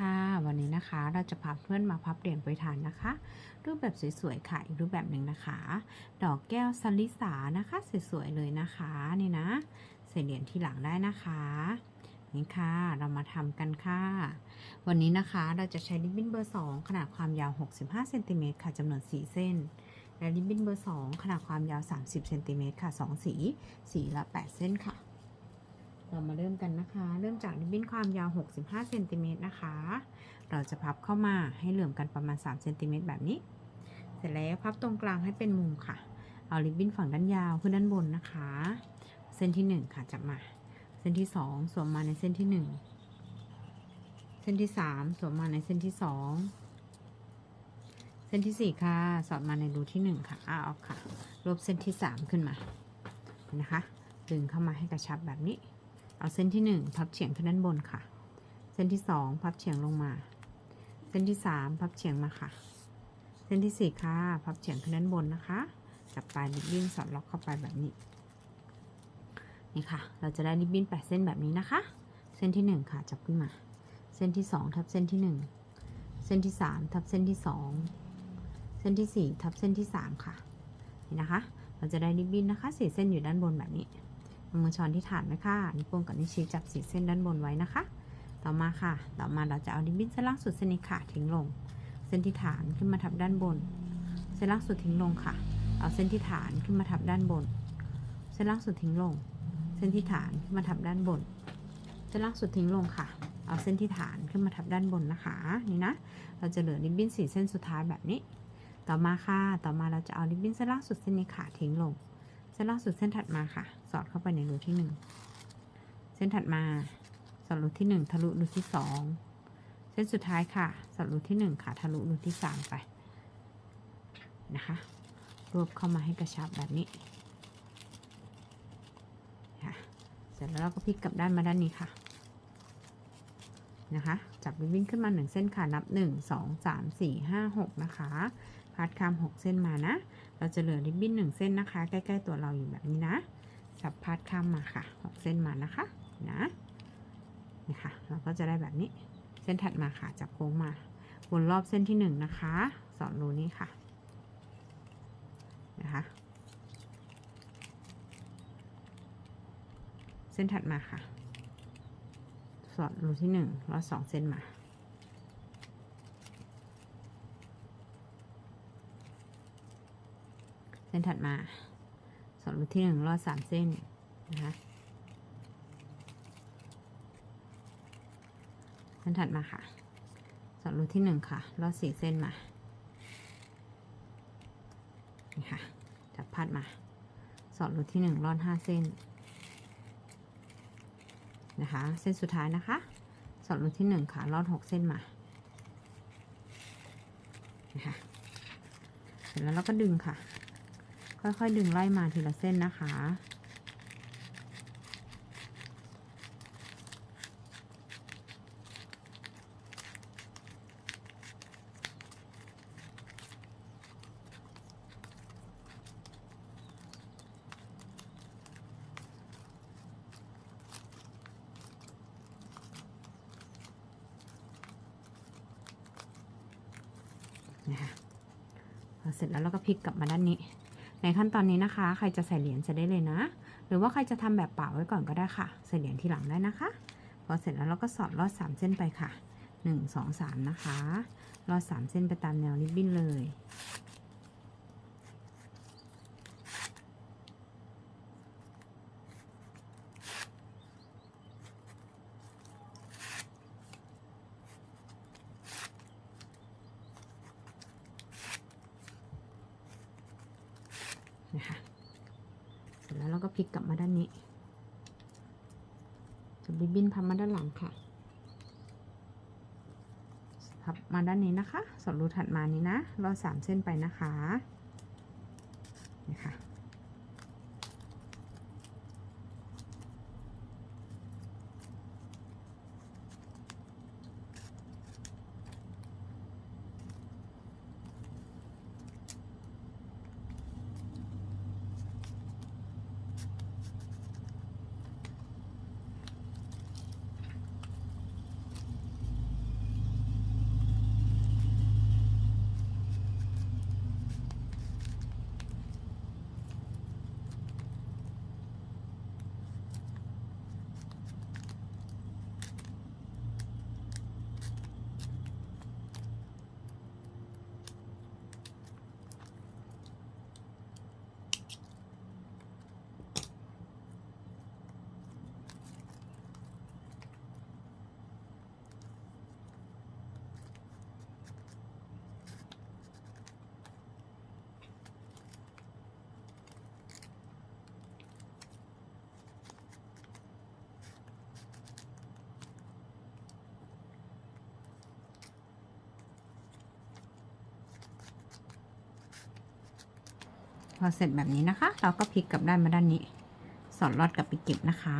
ค่ะ วันนี้นะคะเราจะพาเพื่อนมาพับเหรียญโปรยทานนะคะ รูปแบบสวยๆค่ะอีกรูปแบบหนึ่งนะคะ ดอกแก้วสลิสานะคะสวยๆเลยนะคะนี่นะใส่เหรียญที่หลังได้นะคะนี่ค่ะเรามาทำกันค่ะ วันนี้นะคะเราจะใช้ริบบิ้นเบอร์ 2 ขนาดความยาว 65เซนติเมตรค่ะจำนวน 4 เส้นและริบบิ้นเบอร์ 2 ขนาดความยาว 30เซนติเมตรค่ะ 2 สี สีละ 8 เส้นค่ะ เรามาเริ่มกันนะคะ เริ่มจากริบบิ้นความยาว 65เซนติเมตรนะคะ เราจะพับเข้ามาให้เหลื่อมกันประมาณ3เซนติเมตรแบบนี้ เสร็จแล้วพับตรงกลางให้เป็นมุมค่ะ เอาริบบิ้นฝั่งด้านยาวขึ้นด้านบนนะคะ เส้นที่ 1 ค่ะจับมา เส้นที่ 2 สวมมาในเส้นที่ 1 เส้นที่ 3 สวมมาในเส้นที่ 2 เส้นที่ 4 ค่ะ สอดมาในรูที่ 1 ค่ะอ้าออกค่ะ รวบเส้นที่ 3 ขึ้นมา นะคะ ดึงเข้ามาให้กระชับแบบนี้ เอาเส้นที่ 1 พับเฉียงขึ้นด้านบนค่ะ เส้นที่ 2 พับเฉียงลงมา เส้นที่ 3 พับเฉียงมาค่ะ เส้นที่ 4 ค่ะ พับเฉียงขึ้นด้านบนนะคะ จับปลายริบบิ้นสอดล็อกเข้าไปแบบนี้ นี่ค่ะ เราจะได้ริบบิ้น8เส้นแบบนี้นะคะ เส้นที่ 1 ค่ะ จับขึ้นมา เส้นที่ 2 ทับเส้นที่ 1 เส้นที่ 3 ทับเส้นที่ 2 เส้นที่ 4 ทับเส้นที่ 3 ค่ะ นี่นะคะ เราจะได้ริบบิ้นนะคะสี่เส้นอยู่ด้านบนแบบนี้ มือช้อนที่ฐานไว้ค่ะนิ้วโป้งกับนิ้วชี้จับสี่เส้นด้านบนไว้นะคะ ต่อมาค่ะ ต่อมาเราจะเอาริบบิ้นเส้นล่างสุดเส้นนี้ค่ะทิ้งลง เส้นที่ฐานขึ้นมาทับด้านบน เส้นล่างสุดทิ้งลงค่ะ เอาเส้นที่ฐานขึ้นมาทับด้านบน เส้นล่างสุดทิ้งลง เส้นที่ฐานขึ้นมาทับด้านบน เส้นล่างสุดทิ้งลงค่ะ เอาเส้นที่ฐานขึ้นมาทับด้านบนนะคะ นี่นะ เราจะเหลือริบบิ้นสี่เส้นสุดท้ายแบบนี้ ต่อมาค่ะ ต่อมาเราจะเอาริบบิ้นเส้นล่างสุดเส้นนี้ค่ะทิ้งลง เส้นล่างสุดเส้นถัดมาค่ะ สอดเข้าไปในรูที่หนึ่งเส้นถัดมาสอดรูที่หนึ่งทะลุรูที่สองเส้นสุดท้ายค่ะ สอดรูที่หนึ่งค่ะทะลุรูที่สามไปนะคะรวบเข้ามาให้กระชับแบบนี้ค่ะเสร็จแล้วเราก็พลิกกลับด้านมาด้านนี้ค่ะนะคะ จับริบบิ้นขึ้นมาหนึ่งเส้นค่ะ นับหนึ่งสองสามสี่ห้าหกนะคะ พาดคำหกเส้นมานะ เราจะเหลือริบบิ้นหนึ่งเส้นนะคะ ใกล้ๆตัวเราอยู่แบบนี้นะ จับพาดข้ามมาค่ะหกเส้นมานะคะ นะนี่ค่ะ เราก็จะได้แบบนี้ เส้นถัดมาค่ะ จับโค้งมา วนรอบเส้นที่หนึ่งนะคะ สอนรูนี้ค่ะ นะคะ เส้นถัดมาค่ะ สอดรูที่หนึ่งลอดสองเส้นมา เส้นถัดมาสอดรูที่หนึ่งลอดสามเส้นนะคะเส้นถัดมาค่ะสอดรูที่หนึ่งค่ะลอดสี่เส้นมานี่ค่ะจับพัดมาสอดรูที่หนึ่งลอดห้าเส้นนะคะเส้นสุดท้ายนะคะสอดรูที่หนึ่งค่ะลอดหกเส้นมานะคะเสร็จแล้วเราก็ดึงค่ะ ค่อยๆดึงไล่มาทีละเส้นนะคะ นะคะพอเสร็จแล้วเราก็พลิกกลับมาด้านนี้ ในขั้นตอนนี้นะคะ ใครจะใส่เหรียญจะได้เลยนะ หรือว่าใครจะทำแบบเปล่าไว้ก่อนก็ได้ค่ะ ใส่เหรียญทีหลังได้นะคะ พอเสร็จแล้วเราก็สอดลอดสามเส้นไปค่ะหนึ่งสองสามนะคะลอดสามเส้นไปตามแนวริบบิ้นเลย นะคะเสร็จแล้วเราก็พลิกกลับมาด้านนี้จะบิบบินพับมาด้านหลังค่ะพับมาด้านนี้นะคะสอดรูถัดมานี้นะรอสามเส้นไปนะคะนะคะ พอเสร็จแบบนี้นะคะ เราก็พลิกกลับด้านมาด้านนี้ สอดรอดกลับไปเก็บนะคะ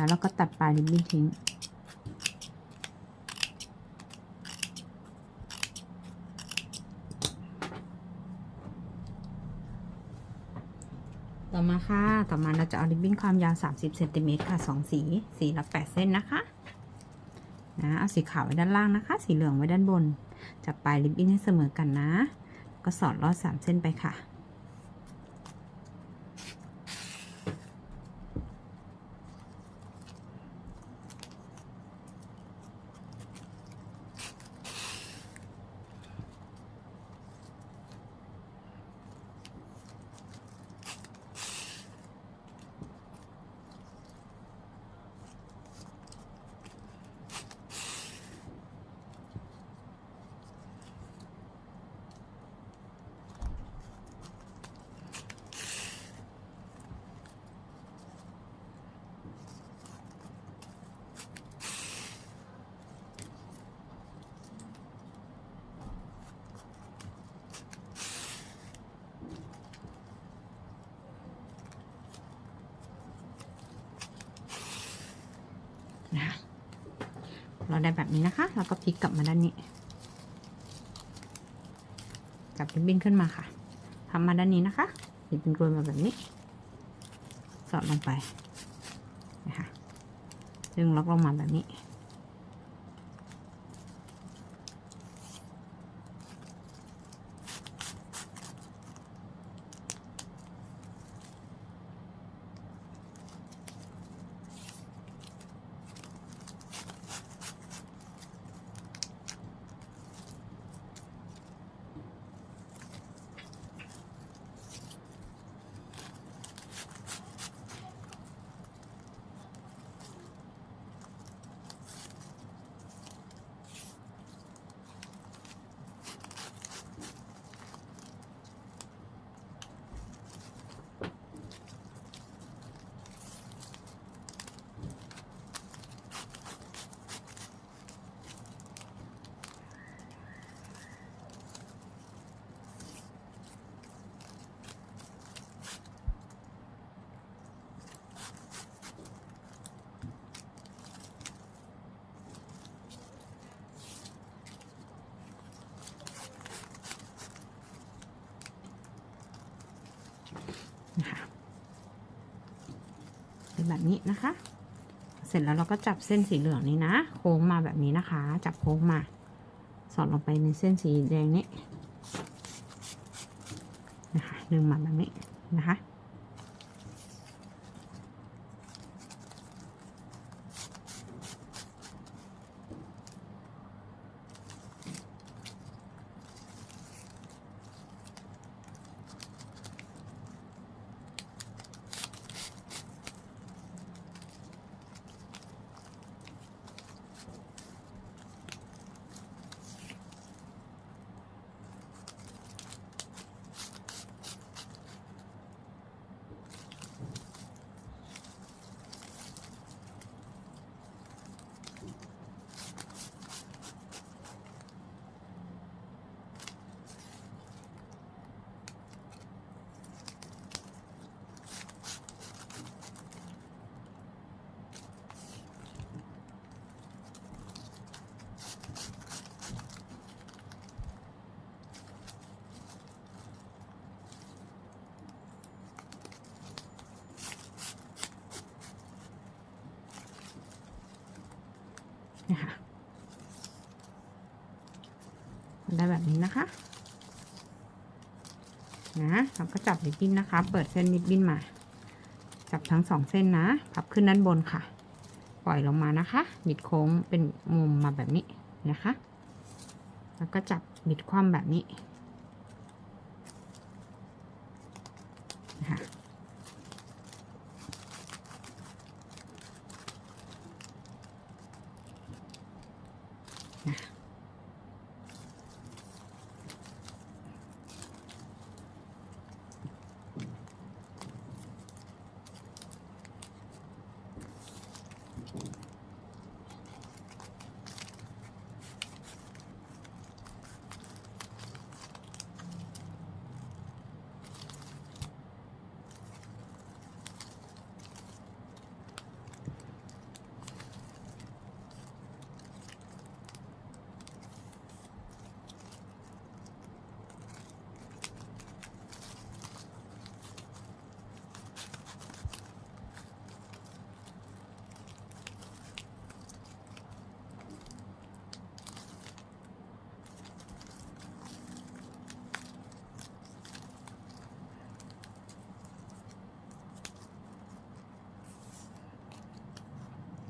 แล้วเราก็ตัดปลายริบบิ้นทิ้ง ต่อมาค่ะ ต่อมาเราจะเอาริบบิ้นความยาว 30เซนติเมตรค่ะ 2 สี สีละ 8 เส้นนะคะนะเอาสีขาวไว้ด้านล่างนะคะ สีเหลืองไว้ด้านบน จับปลายริบบิ้นให้เสมอกันนะ ก็สอดลอด3เส้นไปค่ะ เราได้แบบนี้นะคะเราก็พลิกกลับมาด้านนี้จับริบบิ้นขึ้นมาค่ะทำมาด้านนี้นะคะริบเป็นกลวยมาแบบนี้ สอดลงไปนะคะดึงล็อกลงมาแบบนี้ แบบนี้นะคะ เสร็จแล้วเราก็จับเส้นสีเหลืองนี้นะ โค้งมาแบบนี้นะคะ จับโค้งมา สอดลงไปในเส้นสีแดงนี้นะคะดึงมาแบบนี้นะคะ ได้แบบนี้นะคะนะเราก็จับริบบิ้นนะคะ เปิดเส้นริบบิ้นมา จับทั้งสองเส้นนะ พับขึ้นด้านบนค่ะ ปล่อยลงมานะคะบิดโค้งเป็นมุมมาแบบนี้นะคะ แล้วก็จับบิดคว่ำแบบนี้นะคะ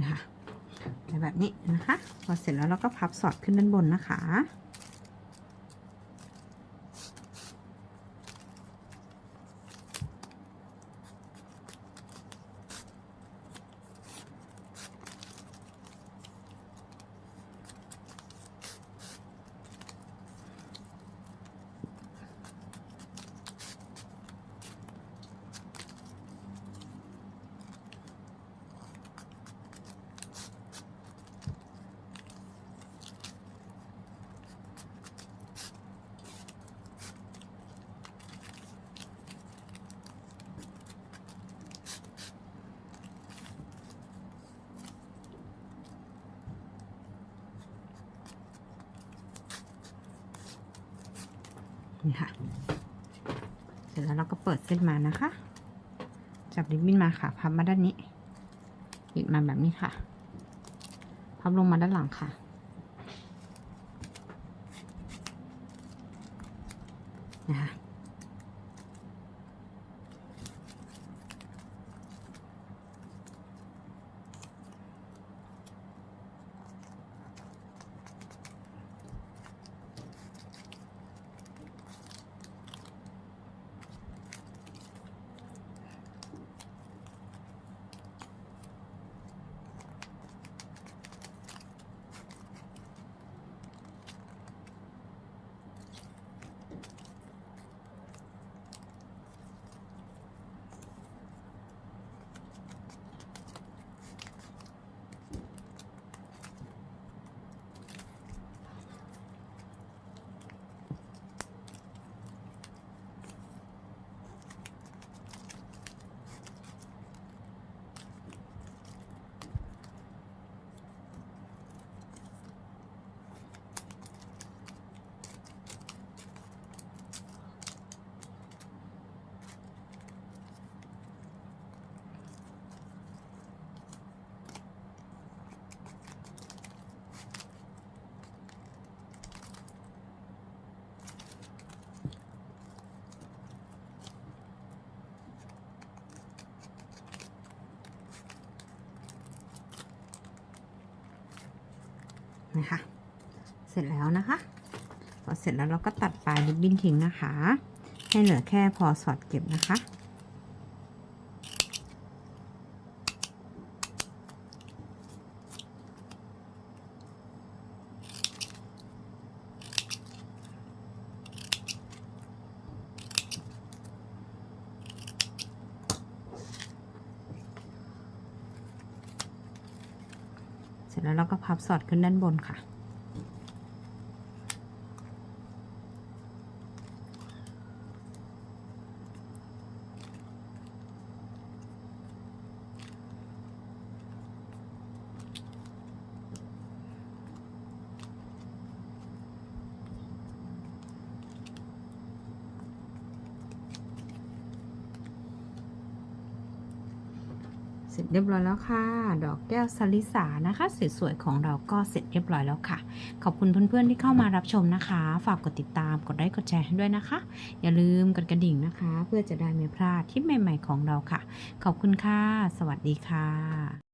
นะคะแบบนี้นะคะ พอเสร็จแล้วเราก็พับสอดขึ้นด้านบนนะคะ นี่ค่ะ เสร็จแล้วเราก็เปิดเส้นมานะคะ จับริบบิ้นมาค่ะ พับมาด้านนี้บิดมาแบบนี้ค่ะ พับลงมาด้านหลังค่ะ นะคะ นะคะ เสร็จแล้วนะคะพอเสร็จแล้วเราก็ตัดปลายริบบิ้นทิ้งนะคะ ให้เหลือแค่พอสอดเก็บนะคะ แล้วเราก็พับสอดขึ้นด้านบนค่ะ เสร็จเรียบร้อยแล้วค่ะ ดอกแก้วสลิสานะคะสวยๆของเราก็เสร็จเรียบร้อยแล้วค่ะ ขอบคุณเพื่อนๆที่เข้ามารับชมนะคะ ฝากกดติดตามกดไลค์กดแชร์ให้ด้วยนะคะ อย่าลืมกดกระดิ่งนะคะ เพื่อจะได้ไม่พลาดทริปใหม่ ๆ ของเราค่ะ ขอบคุณค่ะ สวัสดีค่ะ